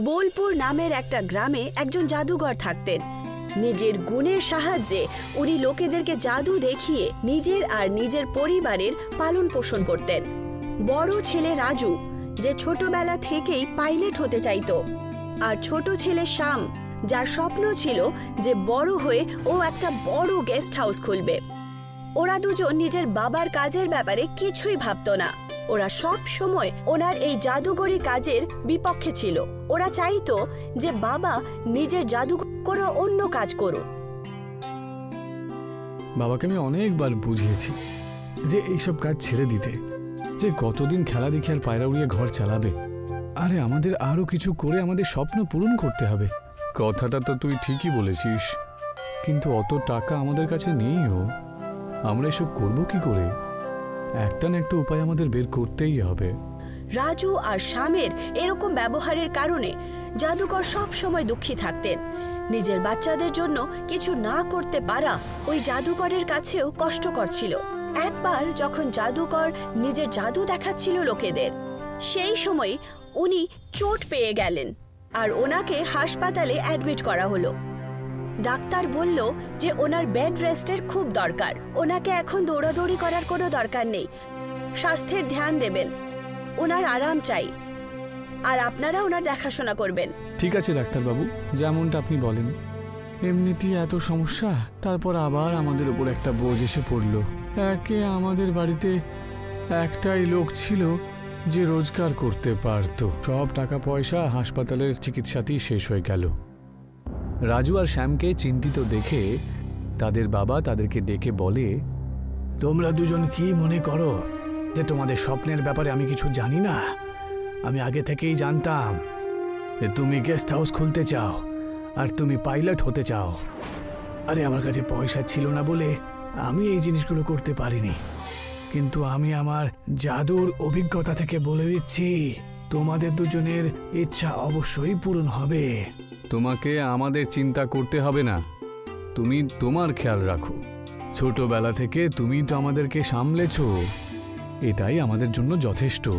বোলপুর নামের একটা গ্রামে একজন জাদুঘর থাকতেন। নিজের গুণের সাহায্যে উনি লোকেদেরকে জাদু দেখিয়ে নিজের আর নিজের পরিবারের পালন পোষণ করতেন। বড় ছেলে রাজু, যে ছোটবেলা থেকেই পাইলট হতে চাইত, আর ছোট ছেলে শ্যাম, যার স্বপ্ন ছিল যে বড় হয়ে ও একটা বড় গেস্ট হাউস খুলবে। ওরা দুজন নিজের বাবার কাজের ব্যাপারে কিছুই ভাবতো না। ওরা সব সময় ওনার এই জাদুগরি কাজের বিপক্ষে ছিল। ওরা চাইতো যে বাবা নিজের জাদু কোনো অন্য কাজ করুক। বাবাকে আমি অনেকবার বুঝিয়েছি যে এইসব কাজ ছেড়ে দিতে, যে কতদিন খেলা দেখে আর পায়রা উড়িয়ে ঘর চালাবে। আরে আমাদের আরও কিছু করে আমাদের স্বপ্ন পূরণ করতে হবে। কথাটা তো তুই ঠিকই বলেছিস, কিন্তু অত টাকা আমাদের কাছে নেইও আমরা এসব করব কি করে? একটা না একটা উপায় আমাদের বের করতেই হবে। রাজু আর শ্যামের এরকম ব্যবহারের কারণে জাদুকর সব সময় দুঃখী থাকতেন। নিজের বাচ্চাদের জন্য কিছু না করতে পারা ওই জাদুকরের কাছেও কষ্টকর ছিল। একবার যখন জাদুকর নিজের জাদু দেখাচ্ছিল লোকেদের, সেই সময় উনি চোট পেয়ে গেলেন আর ওনাকে হাসপাতালে অ্যাডমিট করা হলো। ডাক্তার বলল যে ওনার বেড রেস্টের খুব দরকার। ওনাকে এখন দৌড়াদৌড়ি করার কোনো দরকার নেই। স্বাস্থ্যের ধ্যান দেবেন। ওনার আরাম চাই। আর আপনারা ওনার দেখাশোনা করবেন। ঠিক আছে, ডাক্তারবাবু। যেমনটা আপনি বলেন। এমনিতেই এত সমস্যা, তারপর আবার আমাদের উপর একটা বোঝ এসে পড়ল। একে আমাদের বাড়িতে একটাই লোক ছিল যে রোজগার করতে পারত। সব টাকা পয়সা হাসপাতালের চিকিৎসাতেই শেষ হয়ে গেল। রাজু আর শ্যামকে চিন্তিত দেখে তাদের বাবা তাদেরকে ডেকে বলে, তোমরা দুজন কি মনে করো যে তোমাদের স্বপ্নের ব্যাপারে আমি কিছু জানি না? আমি আগে থেকেই জানতাম যে তুমি গেস্ট হাউস খুলতে চাও আর তুমি পাইলট হতে চাও। আরে, আমার কাছে পয়সা ছিল না বলে আমি এই জিনিসগুলো করতে পারিনি। কিন্তু আমি আমার জাদুর অভিজ্ঞতা থেকে বলে দিচ্ছি, তোমাদের দুজনের ইচ্ছা অবশ্যই পূরণ হবে। তোমাকে আমাদের চিন্তা করতে হবে না। তুমি তোমার খেয়াল রাখো। ছোটবেলা থেকে তুমি তো আমাদেরকে সামলেছ। এটাই আমাদের জন্য যথেষ্ট।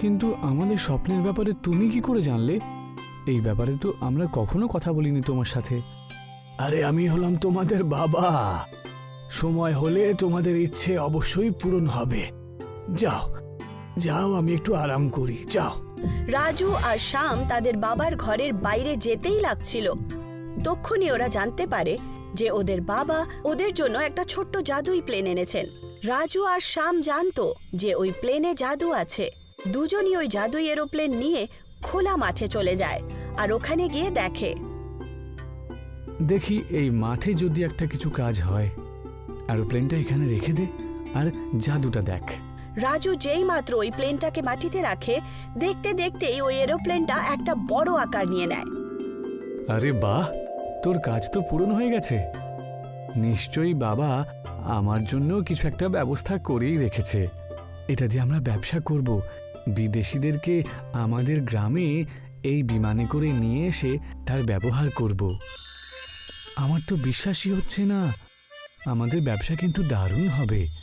কিন্তু আমাদের স্বপ্নের ব্যাপারে তুমি কি করে জানলে? এই ব্যাপারে তো আমরা কখনো কথা বলিনি তোমার সাথে। আরে আমি হলাম তোমাদের বাবা। সময় হলে তোমাদের ইচ্ছে অবশ্যই পূরণ হবে। যাও যাও আমি একটু আরাম করি যাও। রাজু আর শ্যাম তাদের বাবার ঘরের বাইরে যেতেই লাগছিল। তক্ষুনি ওরা জানতে পারে যে ওদের বাবা ওদের জন্য একটা ছোট্ট জাদুই প্লেন এনেছেন। রাজু আর শ্যাম জানতো যে ওই প্লেনে জাদু আছে। দুজনই ওই জাদুই এরোপ্লেন নিয়ে খোলা মাঠে চলে যায় আর ওখানে গিয়ে দেখে। দেখি এই মাঠে যদি একটা কিছু কাজ হয় অ্যারোপ্লেনটা এখানে রেখে দে আর জাদুটা দেখ। রাজু যেই মাত্র ওই প্লেনটাকে মাটিতে রাখে, দেখতে দেখতেই ওই এরোপ্লেনটা একটা বড় আকার নিয়ে নেয়। আরে বাহ, তোর কাজ তো পূরণ হয়ে গেছে। নিশ্চয়ই বাবা আমার জন্য কিছু একটা ব্যবস্থা করেই রেখেছে। এটা দিয়ে আমরা ব্যবসা করব, বিদেশিদেরকে আমাদের গ্রামে এই বিমানে করে নিয়ে এসে তার ব্যবহার করব। আমার তো বিশ্বাসই হচ্ছে না। আমাদের ব্যবসা কিন্তু দারুণ হবে।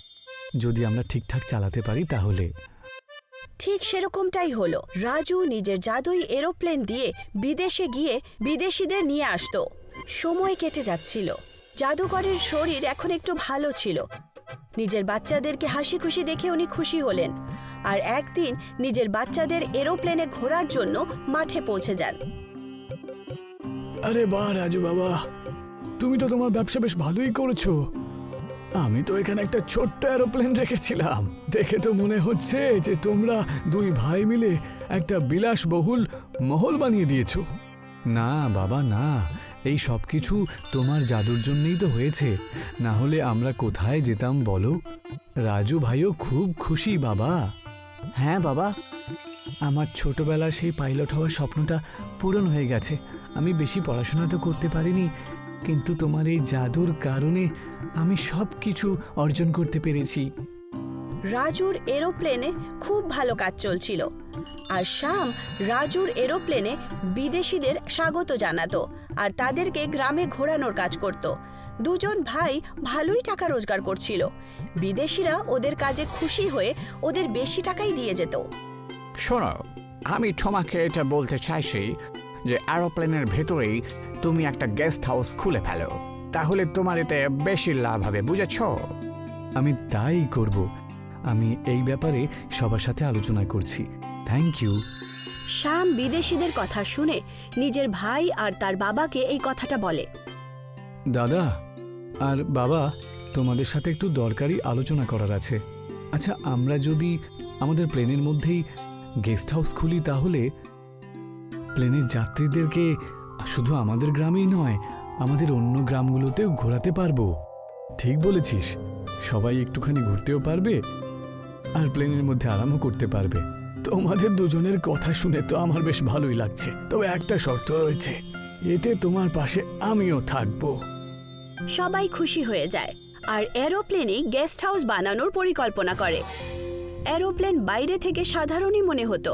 যদি আমরা ঠিকঠাক চালাতে পারি তাহলে। ঠিক সেরকমটাই হলো। রাজু নিজের জাদুই এরোপ্লেন দিয়ে বিদেশে গিয়ে বিদেশিদের নিয়ে আসতো। সময় কেটে যাচ্ছিল। জাদুকরের শরীর এখন একটু ভালো ছিল। নিজের বাচ্চাদেরকে হাসি খুশি দেখে উনি খুশি হলেন। আর একদিন নিজের বাচ্চাদের এরোপ্লেনে ঘোরার জন্য মাঠে পৌঁছে যান। আরে বাহ রাজু বাবা। তুমি তো তোমার ব্যবসা বেশ ভালোই করেছ। আমি তো এখানে একটা ছোট্ট এরোপ্লেন রেখেছিলাম। দেখে তো মনে হচ্ছে যে তোমরা দুই ভাই মিলে একটা বিলাসবহুল মহল বানিয়ে দিয়েছ। না, বাবা, না। এই সব কিছু তোমার জাদুর জন্যই তো হয়েছে। না হলে আমরা কোথায় যেতাম বলো? রাজু ভাইও খুব খুশি, বাবা। হ্যাঁ বাবা। আমার ছোটবেলা সেই পাইলট হওয়ার স্বপ্নটা পূরণ হয়ে গেছে। আমি বেশি পড়াশোনা তো করতে পারিনি। কিন্তু তোমার এই জাদুর কারণে আমি সব কিছু অর্জন করতে পেরেছি। রাজুর এরোপ্লেনে খুব ভালো কাজ চলছিল। আর শ্যাম রাজুর এরোপ্লেনে বিদেশিদের স্বাগত জানাতো আর তাদেরকে গ্রামে ঘোরানোর কাজ করত। দুজন ভাই ভালোই টাকা রোজগার করছিল। বিদেশিরা ওদের কাজে খুশি হয়ে ওদের বেশি টাকাই দিয়ে যেত। শোনো আমি তোমাকে এটা বলতে চাইছি যে অ্যারোপ্লেনের ভেতরেই তুমি একটা গেস্ট হাউস খুলে ফেলো। তাহলে তোমার এতে বেশি লাভ হবে বুঝেছ? আমি তাই করব। আমি এই ব্যাপারে সবার সাথে আলোচনা করছি। থ্যাংক ইউ শ্যাম বিদেশিদের কথা শুনে নিজের ভাই আর তার বাবাকে এই কথাটা বলে। দাদা আর বাবা তোমাদের সাথে একটু দরকারি আলোচনা করার আছে। আচ্ছা আমরা যদি আমাদের প্লেনের মধ্যেই গেস্ট হাউস খুলি তাহলে প্লেনের যাত্রীদেরকে শুধু আমাদের গ্রামেই নয়, আমাদের অন্য গ্রামগুলোতেও ঘোরাতে পারব। ঠিক বলেছিস, সবাই একটুখানি ঘুরতেও পারবে আর প্লেনের মধ্যে আরামও করতে পারবে। তোমাদের দুজনের কথা শুনে তো আমার বেশ ভালোই লাগছে। তবে একটা শর্ত রয়েছে, এতে তোমার পাশে আমিও থাকব। সবাই খুশি হয়ে যায় আর এরোপ্লেনে গেস্ট হাউস বানানোর পরিকল্পনা করে। এরোপ্লেন বাইরে থেকে সাধারণই মনে হতো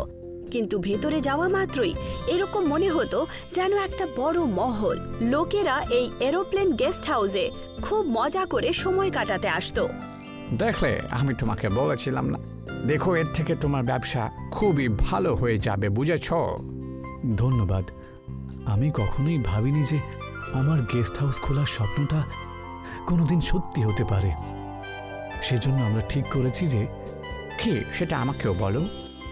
কিন্তু ভেতরে যাওয়া মাত্রই এরকম মনে হতো যেন একটা বড় মহল। লোকেরা এই এরোপ্লেন গেস্ট হাউসে খুব মজা করে সময় কাটাতে আসতো। দেখলে আমি তোমাকে বলেছিলাম না। দেখো এর থেকে তোমার ব্যবসা খুবই ভালো হয়ে যাবে বুঝেছ? ধন্যবাদ। আমি কখনোই ভাবিনি যে আমার গেস্ট হাউস খোলার স্বপ্নটা কোনোদিন সত্যি হতে পারে। সেজন্য আমরা ঠিক করেছি যে কি সেটা আমাকেও বলো।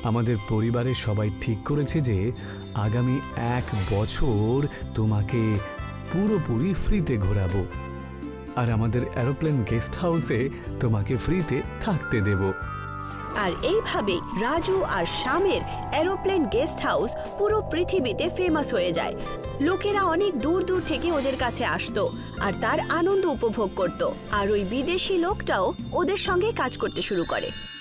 আমাদের পরিবারের সবাই ঠিক করেছে যে আগামী এক বছর তোমাকে পুরোপুরি ফ্রিতে ঘোরাবো। আর আমাদের অ্যারোপ্লেন গেস্ট হাউসে তোমাকে ফ্রিতে থাকতে দেবো। আর এইভাবেই রাজু আর শ্যামের এরোপ্লেন গেস্ট হাউস পুরো পৃথিবীতে ফেমাস হয়ে যায়। লোকেরা অনেক দূর দূর থেকে ওদের কাছে আসতো আর তার আনন্দ উপভোগ করত। আর ওই বিদেশি লোকটাও ওদের সঙ্গে কাজ করতে শুরু করে।